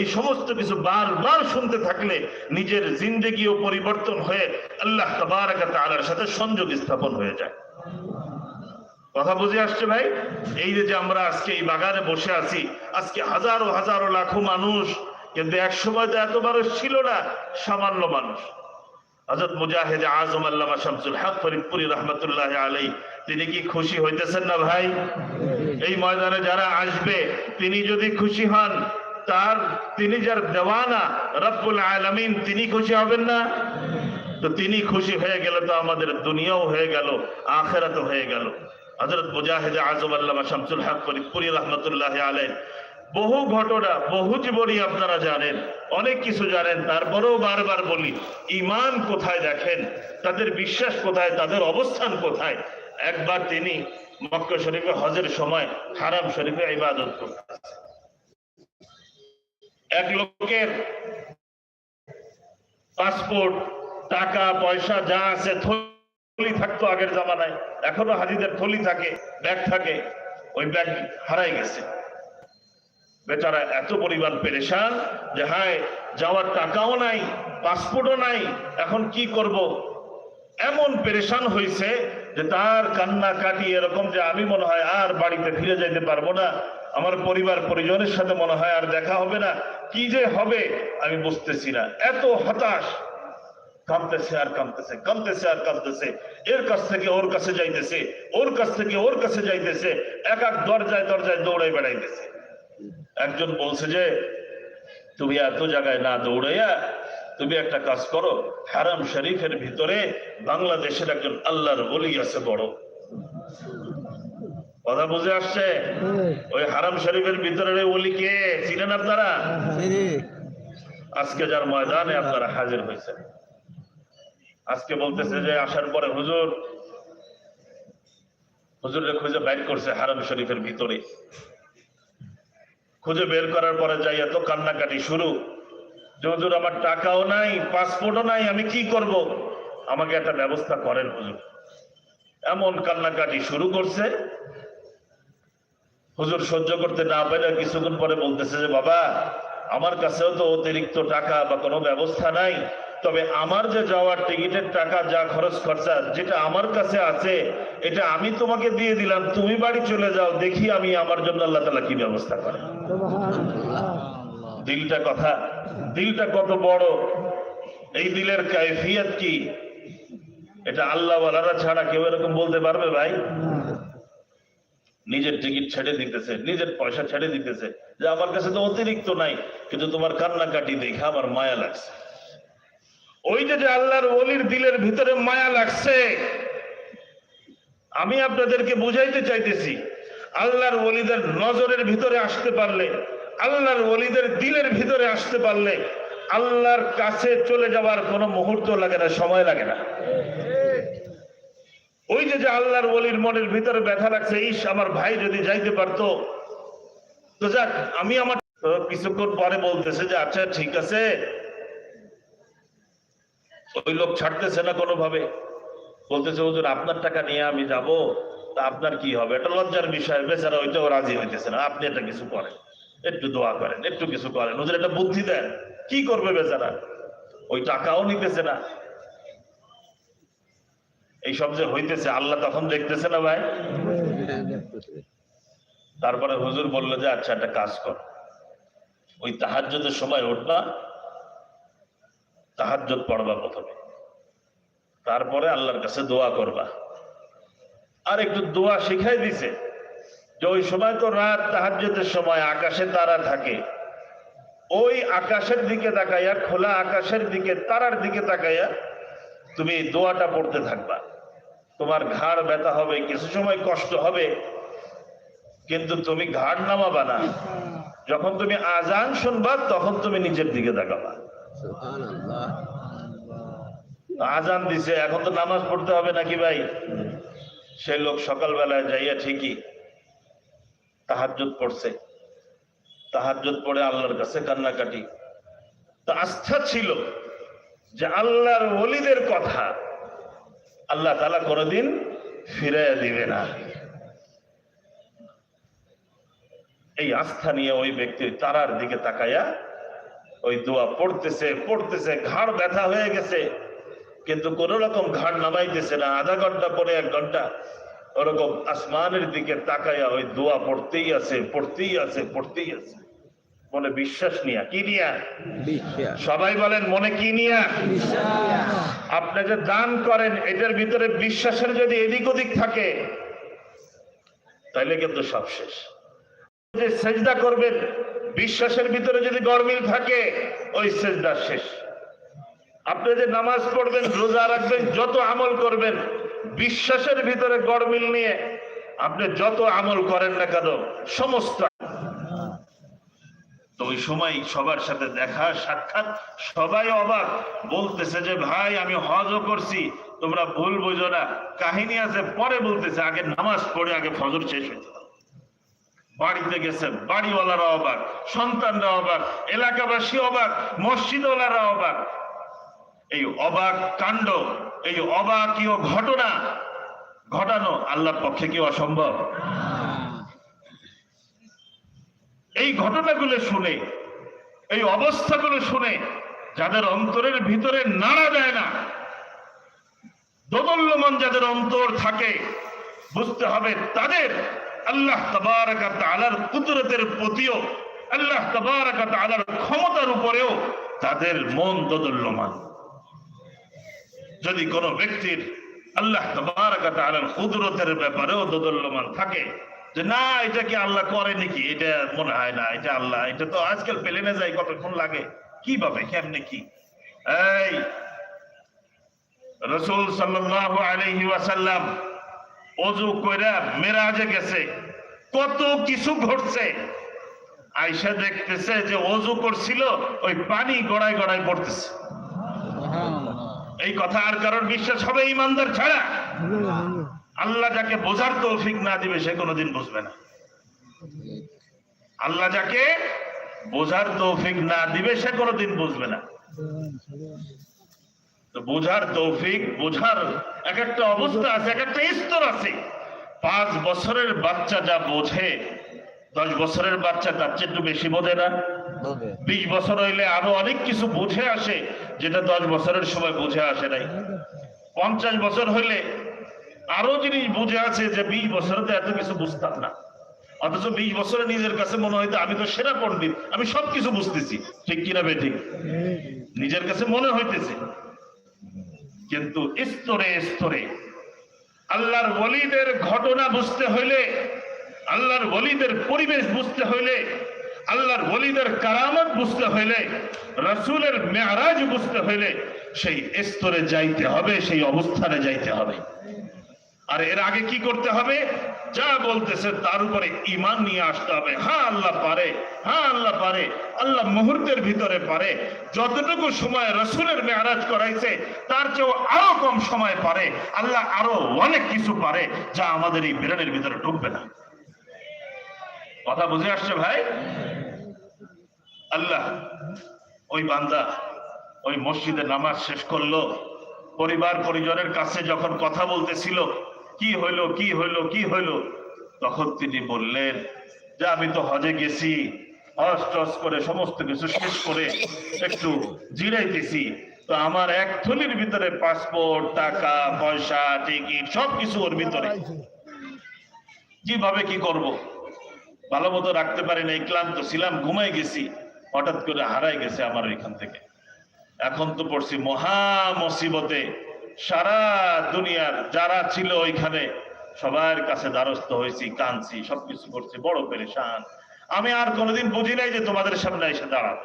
এই সমস্ত কিছু বারবার শুনতে থাকলে নিজের জিন্দগিও পরিবর্তন হয়ে আল্লাহ তাআলার সাথে সংযোগ স্থাপন হয়ে যায়। কথা বুঝে আসছে ভাই? এই যে আমরা আজকে এই বাগানে বসে আছি, আজকে হাজারো হাজারো লাখো মানুষ, কিন্তু এক সময় তো এত মানুষ ছিল না, সামান্য মানুষ। হজরত মুজাহিদ আজম আল্লামা শামসুল হক ফরিদপুরি রহমতুল্লাহ আলাই তিনি কি খুশি হইতেছেন না ভাই? এই ময়দানে যারা আসবে, তিনি যদি খুশি হন তার তিনি যার দেওয়ানা রব্বুল আলামিন, তিনি খুশি হবেন না? তো তিনি খুশি হয়ে গেল তো আমাদের দুনিয়াও হয়ে গেল আখেরাত হয়ে গেল। হজরত মুজাহিদ আজম আল্লামা শামসুল হক ফরিদপুরি রহমতুল্লাহ আলাই বহু ঘটনা, বহু জীবনী আপনারা জানেন, অনেক কিছু জানেন, তারপরেও বারবার বলি ইমান কোথায় দেখেন? তাদের বিশ্বাস কোথায়? তাদের অবস্থান কোথায়? একবার তিনি মক্কা শরীফে হজের সময় হারাম শরীফে ইবাদত করতেন। এক লোকের পাসপোর্ট, টাকা, পয়সা যা আছে থলি থাকতো আগের জামানায়। এখনও হাজিদের থলি থাকে, ব্যাগ থাকে, ওই ব্যাগ হারাই গেছে। বেচারা এত পরিমাণ পেরেশান যে, হায়, যাওয়ার টাকাও নাই, পাসপোর্টও নাই, এখন কি করব? এমন পেরেশান হয়েছে যে তার কান্না কাটি এরকম যে আমি মনে হয় আর বাড়িতে ফিরে যাইতে পারব না। আমার পরিবার পরিজনের সাথে মনে হয় আর দেখা হবে না। কি যে হবে আমি বুঝতেছি না। এত হতাশ। কাঁদতেছে আর কাঁদতেছে কাঁদতেছে আর কাঁদতেছে। এর কাছ থেকে ওর কাছে যাইতেছে, ওর কাছ থেকে ওর কাছে যাইতেছে। এক এক দরজায় দরজায় দৌড়াই বেড়াইতেছে। একজন বলছে যে, তুমি এত জায়গায় না দৌড়াইয়া তুমি একটা কাজ করো হারাম শরীফের ভিতরে বাংলাদেশের একজন আল্লাহর বলি আছে বড়। কথা বুঝে আসছে? ওই হারাম শরীফের ভিতরে ওলি কে? চিনেন আপনারা? আজকে যার ময়দানে আপনারা হাজির হয়েছে আজকে বলতেছে যে আসার পরে হুজুর হুজুরে খুঁজে বাইর করছে হারাম শরীফের ভিতরে। খুঁজে বের করার পরে যাই এত কান্নাকাটি শুরু। হুজুর আমার টাকাও নাই পাসপোর্টও নাই, আমি কি করব? আমাকে একটা ব্যবস্থা করেন হুজুর। এমন কান্নাকাটি শুরু করছে। হুজুর সহ্য করতে না পারে কিছুক্ষণ পরে বলতেছে যে, বাবা, আমার কাছেও তো অতিরিক্ত টাকা বা কোনো ব্যবস্থা নাই। তবে আমার যে যাওয়ার টিকিটের টাকা, যা খরচ খরচা, যেটা আমার কাছে আছে, এটা আমি তোমাকে দিয়ে দিলাম। তুমি বাড়ি চলে যাও, দেখি আমি আমার জন্য আল্লাহ তালা কি ব্যবস্থা করে দিলটা কথা। দিলটা কত বড়। এই দিলের কাইফিয়ত কি? এটা আল্লাহ ছাড়া কেউ এরকম বলতে পারবে ভাই? নিজের টিকিট ছেড়ে দিতেছে, নিজের পয়সা ছেড়ে দিতেছে। যে আমার কাছে তো অতিরিক্ত নাই, কিন্তু তোমার কান্নাকাটি দেখে আমার মায়া লাগছে। ওই যে আল্লাহর ওলির দিলের ভিতরে মায়া লাগছে, আমি আপনাদেরকে বুঝাইতে চাইতেছি, আল্লাহর ওলিদের নজরের ভিতরে আসতে পারলে আল্লাহর ওলিদের দিলের ভিতরে আসতে পারলে আল্লাহর কাছে চলে যাওয়ার কোনো মুহূর্ত লাগে না, সময় লাগে না। ওই যে যে আল্লাহর ওলির মনের ভিতরে ব্যথা লাগছে, ইস, আমার ভাই যদি যাইতে পারতো। তো যাক, আমি আমার কিছুক্ষণ পরে বলতেছে যে আচ্ছা ঠিক আছে। ওই লোক ছাড়তেছে না কোনোভাবে। বলতেছে, হুজুর, আপনার টাকা নিয়ে আমি যাব। তা আপনার কি হবে? এটা লজ্জার বিষয়, বেচারা ওইটাও রাজি হইতেছে না। আপনি এটা কিছু করেন। একটু দোয়া করেন, একটু কিছু করেন। হুজুর, একটা বুদ্ধি দেন। কি করবে বেচারা? ওই টাকাও নিতেছে না। এই সব যে হইতেছে, আল্লাহ তখন দেখতেছে না ভাই? তারপরে হুজুর বলল যে আচ্ছা একটা কাজ কর। ওই তাহাজ্জুদের সময় উঠবা তাহাজ্জুদ পড়বা প্রথমে। তারপরে আল্লাহর কাছে দোয়া করবা। আর একটু দোয়া শিখাই দিছে। যে ওই সময় তো রাত তাহাজ্জুদের সময় আকাশে তারা থাকে। ওই আকাশের দিকে তাকাইয়া খোলা আকাশের দিকে তারার দিকে তাকাইয়া তুমি দোয়াটা পড়তে থাকবা। তোমার ঘাড় ব্যথা হবে কিছু সময় কষ্ট হবে কিন্তু তুমি ঘাড় নামাবা না। যখন তুমি আজান শুনবা তখন তুমি নিজের দিকে তাকাবা। আজান দিছে এখন তো নামাজ পড়তে হবে নাকি ভাই? সেই লোক সকালবেলায় যাইয়া ঠিকই তাহাজ্জুদ পড়ছে। তাহাজ্জুদ পড়ে আল্লাহর কাছে কান্নাকাটি। তো আস্থা ছিল যে আল্লাহর ওলিদের কথা আল্লাহ তালা কোনোদিন ফিরাইয়া দিবে না। এই আস্থা নিয়ে ওই ব্যক্তি তারার দিকে তাকাইয়া ওই দোয়া পড়তেছে পড়তেছে, ঘাড় ব্যথা হয়ে গেছে, কিন্তু কোন রকম ঘাড় নামাইতেছে না। আধা ঘণ্টা পরে এক ঘণ্টা ওরকম আসমানের দিকে তাকাইয়া ওই দোয়া পড়তেই আছে পড়তেই আছে পড়তেই আছে। মনে বিশ্বাস নিয়া। কি নিয়া? সবাই বলেন মনে কি নিয়া? আপনি যে দান করেন এটার ভিতরে বিশ্বাসের যদি এদিক ওদিক থাকে তাহলে কিন্তু সব শেষ। যে সেজদা করবেন বিশ্বাসের ভিতরে যদি গরমিল থাকে ওই সেজদা শেষ। আপনি যে নামাজ পড়বেন রোজা রাখবেন যত আমল করবেন বিশ্বাসের ভিতরে গরমিল নিয়ে আপনি যত আমল করেন না কেন, সমস্ত তো ওই সময় সবার সাথে দেখা, সাক্ষাৎ, সবাই অবাক। বলতেছে যে, ভাই, আমি হজও করছি। তোমরা ভুল বুঝো না। কাহিনী আছে, পরে বলতেছে, আগে নামাজ পড়ে, আগে ফজর শেষ হয়েছে বাড়িতে গেছে, বাড়িওয়ালারা অবাক, সন্তানরা অবাক, এলাকাবাসী অবাক, মসজিদওয়ালারা অবাক। এই অবাক কাণ্ড এই অবাকীয় ঘটনা ঘটানো আল্লাহর পক্ষে কি অসম্ভব? এই ঘটনাগুলো শুনে, এই অবস্থাগুলো শুনে যাদের অন্তরের ভিতরে নাড়া দেয় না, দোদল্যমান যাদের অন্তর থাকে, বুঝতে হবে তাদের আল্লাহ তালার কুদরতের প্রতিও, আল্লাহ তালার ক্ষমতার উপরেও তাদের মন দোদল্যমান। যদি কোনো ব্যক্তির আল্লাহ তালার কুদরতের ব্যাপারেও দোদল্যমান থাকে যে, না, এটা কি আল্লাহ করে নাকি? এটা মনে হয় না, এটা আল্লাহ, এটা তো আজকাল প্লেনে যায় কতক্ষণ লাগে? কীভাবে, কেমনে কি? এই রসুল সাল্লাল্লাহু আলাইহি ওয়াসাল্লাম অজু কইরা মেরাজে গেছে, কত কিছু ঘটছে। আয়সা দেখতেছে যে অজু করছিল, ওই পানি গড়ায় গড়ায় পড়তেছে। এই কথা আর কারোর বিশ্বাস হবে ইমানদার ছাড়া। আল্লাহ যাকে বোঝার তৌফিক না দিবে সে কোনোদিন বুঝবে না। আল্লাহ যাকে বোঝার তৌফিক না দিবে সে কোনোদিন বুঝবে না। তো বোঝার তৌফিক বোঝার এক একটা অবস্থা আছে এক একটা স্তর আছে। পাঁচ বছরের বাচ্চা যা বোঝে দশ বছরের বাচ্চা তার চেয়ে একটু বেশি বোঝে না। বিশ বছর হইলে আরও অনেক কিছু বুঝে আসে। যেটা দশ বছরের সময় বুঝে আসে নাই। পঞ্চাশ বছর হইলে আরও জিনিস বুঝে আছে যে বিশ বছরে তো এত কিছু বুঝতাম না। অথচ বিশ বছরে নিজের কাছে মনে হইতো, আমি তো সেরা পণ্ডিত, আমি সবকিছু বুঝতেছি। ঠিক কিনা বে ঠিক? নিজের কাছে মনে হইতেছে। কিন্তু স্তরে স্তরে আল্লাহর ওলিদের ঘটনা বুঝতে হইলে, আল্লাহর ওলিদের পরিবেশ বুঝতে হইলে আল্লাহর ওলিদের কারামত বুঝতে হইলে, রসুলের মেয়ারাজ বুঝতে হইলে সেই স্তরে যাইতে হবে, সেই অবস্থানে যাইতে হবে। আর এর আগে কি করতে হবে? যা বলতেছে তার উপরে ইমান নিয়ে আসতে হবে। হ্যাঁ আল্লাহ পারে হ্যাঁ আল্লাহ পারে, আল্লাহ মুহূর্তের ভিতরে পারে। যতটুকু সময় রসুলের মেয়ারাজ করাইছে, তার চেয়েও আরও কম সময় পারে। আল্লাহ আরও অনেক কিছু পারে যা আমাদের এই বিরানের ভিতরে ঢুকবে না। কথা বুঝে আসছে ভাই? আল্লাহ ওই বান্দা ওই মসজিদে নামাজ শেষ করল পরিবার পরিজনের কাছে যখন কথা বলতেছিল কি হইল কি হইল কি হইল? তখন তিনি বললেন যে আমি তো হজে গেছি হজ টস করে সমস্ত কিছু শেষ করে একটু জিরাইতেছি। তো আমার এক থলির ভিতরে পাসপোর্ট টাকা পয়সা টিকিট সবকিছু ওর ভিতরে। কীভাবে কি করব? ভালো মতো রাখতে পারি নাই, ক্লান্ত ছিলাম, ঘুমাই গেছি, হঠাৎ করে হারাই গেছে আমার এখান থেকে। এখন তো পড়ছি মহা মুসিবতে, সারা দুনিয়ার যারা ছিল ওইখানে, সবার কাছে দ্বারস্থ হয়েছি, কাঁদছি, সবকিছু করছি, বড় পেরেশান। আমি আর কোনোদিন বুঝি নাই যে তোমাদের সামনে এসে দাঁড়াবো।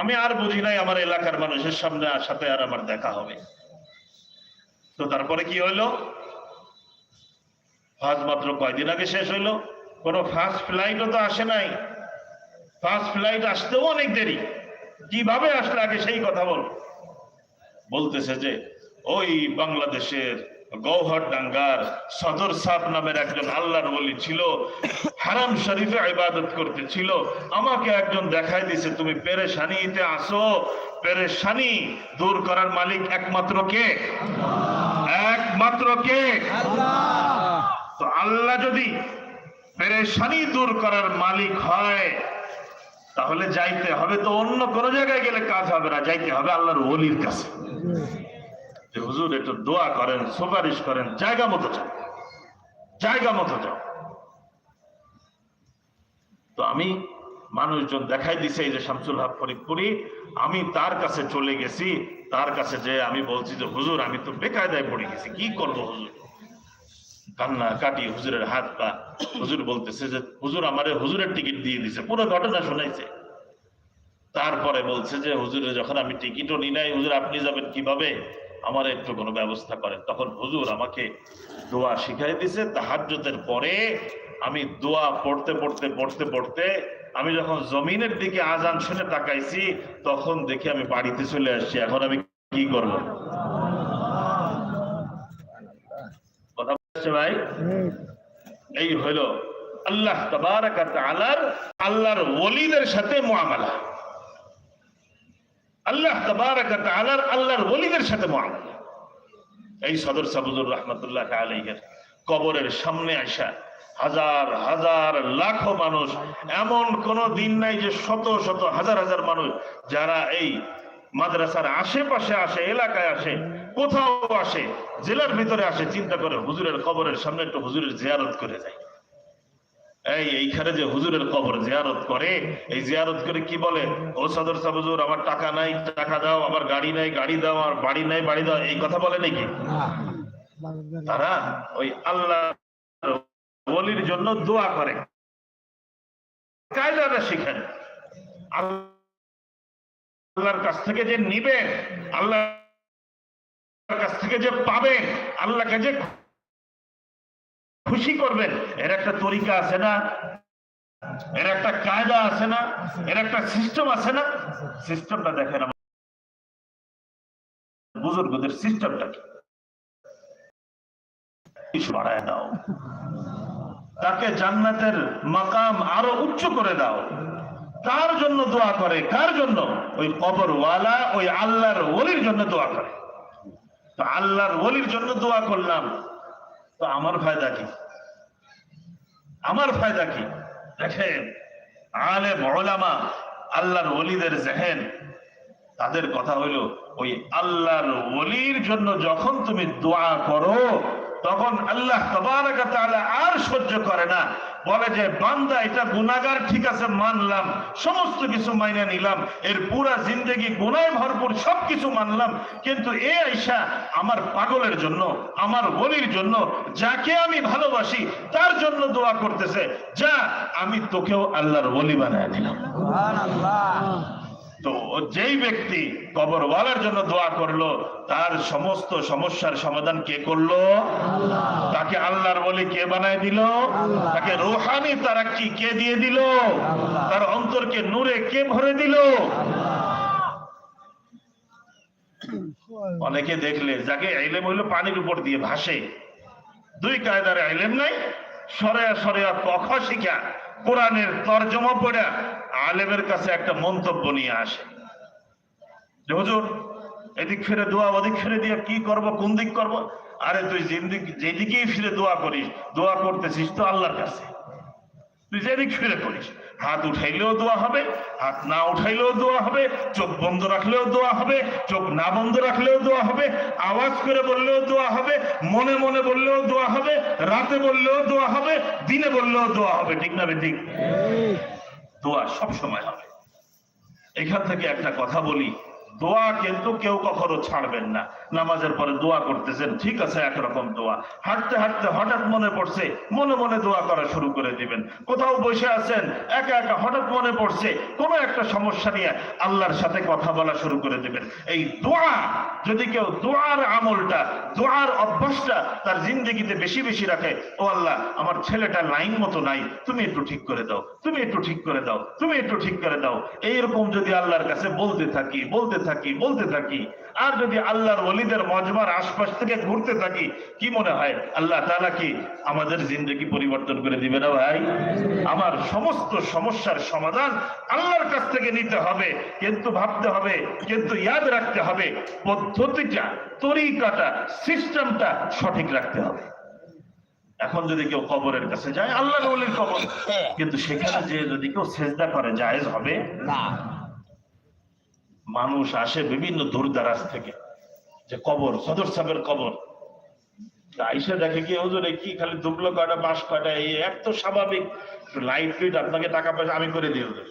আমি আর বুঝি নাই আমার এলাকার মানুষের সামনে সাথে আর আমার দেখা হবে। তো তারপরে কি হইল? হজ মাত্র কয়দিন আগে শেষ হইল? কোনো ফার্স্ট ফ্লাইটও তো আসে নাই। ফার্স্ট ফ্লাইট আসতেও অনেক দেরি। কীভাবে আসলে আগে সেই কথা বল। বলতেছে যে ওই বাংলাদেশের গৌহর ডাঙ্গার সদর সাপ নামের একজন আল্লাহর বলি ছিল হারাম শরীফে ইবাদত করতে ছিল। আমাকে একজন দেখাই দিছে তুমি পেরেশানিতে আসো পেরেশানি দূর করার মালিক একমাত্র কে? একমাত্র কে? তো আল্লাহ যদি পেরেশানি দূর করার মালিক হয়। তাহলে যাইতে হবে তো অন্য কোন জায়গায় গেলে কাজ হবে না, যাইতে হবে আল্লাহর ওলির কাছে। হুজুর একটু দোয়া করেন, সুপারিশ করেন, জায়গা মতো যাও, জায়গা মতো যাও। তো আমি মানুষজন দেখাই দিছে এই যে শামসুল হক ফরিদপুরি, আমি তার কাছে চলে গেছি, তার কাছে যে আমি বলছি যে, হুজুর, আমি তো বেকায়দায় পড়ে গেছি, কি করব হুজুর? কান্না কাটি হুজুরের হাত পা। হুজুর বলতেছে যে, হুজুর আমারে হুজুরের টিকিট দিয়ে দিছে, পুরো ঘটনা শোনাইছে। তারপরে বলছে যে, হুজুরে, যখন আমি টিকিটও নি নাই, হুজুর, আপনি যাবেন কীভাবে? আমার একটু কোনো ব্যবস্থা করেন। তখন হুজুর আমাকে দোয়া শিখাই দিছে। তাহাজ্জুদের পরে আমি দোয়া পড়তে পড়তে পড়তে পড়তে আমি যখন জমিনের দিকে আজান শুনে তাকাইছি, তখন দেখি আমি বাড়িতে চলে আসছি। এখন আমি কি করব কথা বলছে ভাই? এই হলো আল্লাহ আল্লাহর ওলিদের সাথে মুআমালা। আল্লাহ আল্লাহর ওলিদের সাথে মুআমালা। এই সদর সাবুজুর রহমতুল্লাহ আলাইহির কবরের সামনে আসা হাজার হাজার, লাখো মানুষ, এমন কোন দিন নাই যে শত শত, হাজার হাজার মানুষ যারা এই মাদ্রাসার আশেপাশে আসে এলাকায় আসে কোথাও আসে জেলার ভিতরে আসে চিন্তা করে হুজুরের কবরের সামনে একটু হুজুরের জিয়ারত করে যায় এই এইখানে যে হুজুরের কবর জিয়ারত করে এই জিয়ারত করে কি বলে? ও সদর সাহেব হুজুর আমার টাকা নাই টাকা দাও আমার গাড়ি নাই গাড়ি দাও আমার বাড়ি নাই বাড়ি দাও এই কথা বলে নাকি? তারা ওই আল্লাহ বলির জন্য দোয়া করে। কায়দাটা শিখেন। আল্লাহর কাছ থেকে যে নিবেন আল্লাহর কাছ থেকে যে আল্লাহকে যে খুশি করবেন, এর একটা তরিকা আছে না? এর একটা কায়দা আছে না? এর একটা সিস্টেম আছে না? সিস্টেমটা দেখেন বুজুর্গদের সিস্টেমটা কিছু বাড়ায় দাও। তাকে জান্নাতের মাকাম আরও উচ্চ করে দাও। কার জন্য দোয়া করে, কার জন্য? ওই কবরওয়ালা, ওই আল্লাহর ওলির জন্য দোয়া করে। তো আল্লাহর ওলির জন্য দোয়া করলাম। তো আমার ফায়দা কি? আমার ফায়দা কি? দেখেন আলে ওলামা, আল্লাহর ওলিদের জেহেন, তাদের কথা হইল ওই আল্লাহর ওলির জন্য যখন তুমি দোয়া করো তখন আল্লাহ আর সহ্য করে না। বলে যে, বান্দা, এটা গুনাহগার, ঠিক আছে, মানলাম। সমস্ত কিছু মাইনে নিলাম। এর পুরা জিন্দেগি গুনায় ভরপুর সব কিছু মানলাম। কিন্তু এ আইসা আমার পাগলের জন্য, আমার বলির জন্য, যাকে আমি ভালোবাসি, তার জন্য দোয়া করতেছে। যা, আমি তোকেও আল্লাহর বলি বানায় দিলাম। তো যেই ব্যক্তি কবরওয়ালার জন্য দোয়া করল তার সমস্ত সমস্যার সমাধান কে করল? তাকে আল্লাহর বলি কে বানায় দিল? তাকে রোহানি তারা কি কে দিয়ে দিল? তার অন্তরকে নূরে কে ভরে দিল? অনেকে দেখলে যাকে এলেম হইল পানির উপর দিয়ে ভাসে। দুই কায়দার এলেম নাই সরে সরে পখ শিখা। কোরআনের তর্জমা পড়া আলেমের কাছে একটা মন্তব্য নিয়ে আসে। হুজুর, এদিক ফিরে দোয়া, ওদিক ফিরে দিয়ে কি করব, কোন দিক করব? আরে, তুই যেদিক যেদিকেই ফিরে দোয়া করিস, দোয়া করতেছিস তো আল্লাহর কাছে। তুই যেদিক ফিরে করিস। হাত উঠাইলেও দোয়া হবে হাত না উঠাইলেও দোয়া হবে চোখ বন্ধ রাখলেও দোয়া হবে চোখ না বন্ধ রাখলেও দোয়া হবে আওয়াজ করে বললেও দোয়া হবে মনে মনে বললেও দোয়া হবে রাতে বললেও দোয়া হবে দিনে বললেও দোয়া হবে ঠিক না ঠিক। দোয়া সব সময় হবে। এখান থেকে একটা কথা বলি দোয়া কিন্তু কেউ কখনো ছাড়বেন না। নামাজের পরে দোয়া করতেছেন, ঠিক আছে, একরকম দোয়া। হাঁটতে হাঁটতে হঠাৎ মনে পড়ছে, মনে মনে দোয়া করা শুরু করে দিবেন। কোথাও বসে আছেন, একা একা হঠাৎ মনে পড়ছে, কোনো একটা সমস্যা নিয়ে আল্লাহর সাথে কথা বলা শুরু করে দিবেন। এই দোয়া, যদি কেউ দোয়ার আমলটা, দোয়ার অভ্যাসটা তার জিন্দগিতে বেশি বেশি রাখে, ও আল্লাহ, আমার ছেলেটা লাইন মতো নাই, তুমি একটু ঠিক করে দাও, তুমি একটু ঠিক করে দাও, তুমি একটু ঠিক করে দাও। এইরকম যদি আল্লাহর কাছে বলতে থাকি, বলতে থাকি বলতে থাকি। আর যদি আল্লাহর ওলিদের মজমার আশপাশ থেকে ঘুরতে থাকি কি মনে হয়? আল্লাহ তাআলা কি আমাদের জিন্দগি পরিবর্তন করে দিবে না ভাই? আমার সমস্ত সমস্যার সমাধান আল্লাহর কাছ থেকে নিতে হবে। কিন্তু ভাবতে হবে কিন্তু ইয়াদ রাখতে হবে পদ্ধতিটা তরিকাটা সিস্টেমটা সঠিক রাখতে হবে। এখন যদি কেউ কবরের কাছে যায় আল্লাহ কবর। কিন্তু সেখানে যে যদি কেউ সেজদা করে জায়েজ হবে? না। মানুষ আসে বিভিন্ন দূর দারাজ থেকে যে কবর সদর সাহেবের কবর। আইসা দেখে কি ওজনে কি খালি দুবলো কয়টা বাঁশ কয়টা এই এক তো স্বাভাবিক। লাইট লুইট আপনাকে টাকা পয়সা আমি করে দিই ওদের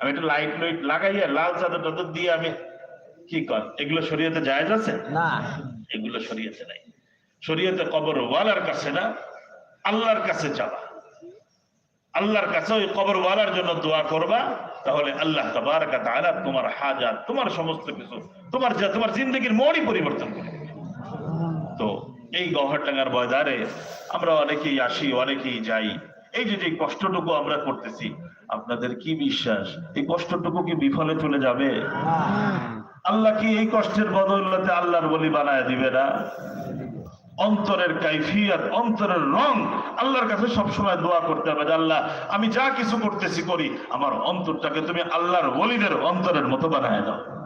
আমি একটু লাইট লুইট লাগাইয়া লাল চাদর টাদর দিয়ে আমি কি কর এগুলো শরীয়তে জায়েজ আছে? না। এগুলো শরীয়তে নাই। শরীয়তে কবর ওয়ালার কাছে না আল্লাহর কাছে যাবা আল্লাহর কাছে ওই কবর ওয়ালার জন্য দোয়া করবা তাহলে আল্লাহ তাবারাকা তাআলা তোমার হাজাত তোমার সমস্ত কিছু তোমার যা তোমার জিন্দগির মোড়ই পরিবর্তন করে তো এই গহরডাঙ্গার বয়দারে আমরা অনেকেই আসি অনেকেই যাই। এই যে যে কষ্টটুকু আমরা করতেছি আপনাদের কি বিশ্বাস? এই কষ্টটুকু কি বিফলে চলে যাবে? আল্লাহ কি এই কষ্টের বদৌলতে আল্লাহর বলি বানায় দিবে না? অন্তরের কাইফিয়াত, অন্তরের রং। আল্লাহর কাছে সবসময় দোয়া করতে হবে আল্লাহ, আমি যা কিছু করতেছি করি, আমার অন্তরটাকে তুমি আল্লাহর বলিদের অন্তরের মতো বানায় দাও।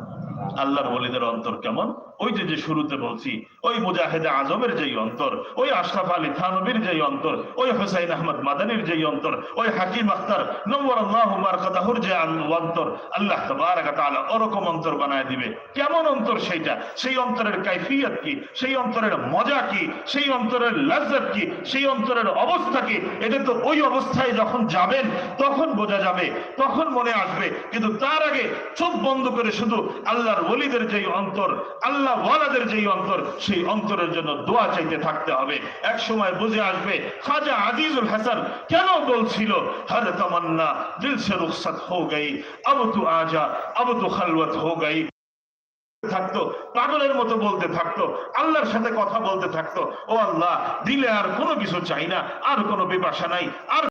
আল্লাহর ওলিদের অন্তর কেমন? ওই যে যে শুরুতে বলছি, ওই মুজাহিদে আজমের যেই অন্তর, ওই আশরাফ আলী থানবীর যেই অন্তর, ওই হোসাইন আহমদ মাদানির যেই অন্তর, ওই হাকিম আখতার নব্বর আল্লাহ মারকাদাহুর যে অন্তর, আল্লাহ তাবারাকা তাআলা ওরকম অন্তর বানায় দিবে। কেমন অন্তর সেইটা? সেই অন্তরের কাইফিয়ত কি? সেই অন্তরের মজা কি? সেই অন্তরের লজ্জত কি? সেই অন্তরের অবস্থা কি? এটা তো ওই অবস্থায় যখন যাবেন, তখন বোঝা যাবে, তখন মনে আসবে। কিন্তু তার আগে চোখ বন্ধ করে শুধু আল্লাহর ওলিদের যেই অন্তর, আল্লাহ ওয়ালাদের যেই অন্তর, সেই অন্তরের জন্য দোয়া চাইতে থাকতে হবে। এক সময় বুঝে আসবে, খাজা আজিজুল হাসান কেন বলছিল, হর তমন্না দিল সে রুখসত হো গই, আব তু আজা, আব তু খালওয়াত হো গই। থাকতো, পাগলের মতো বলতে থাকতো, আল্লাহর সাথে কথা বলতে থাকতো। ও আল্লাহ, দিলে আর কোনো কিছু চাই না, আর কোনো বিপাশা নাই, আর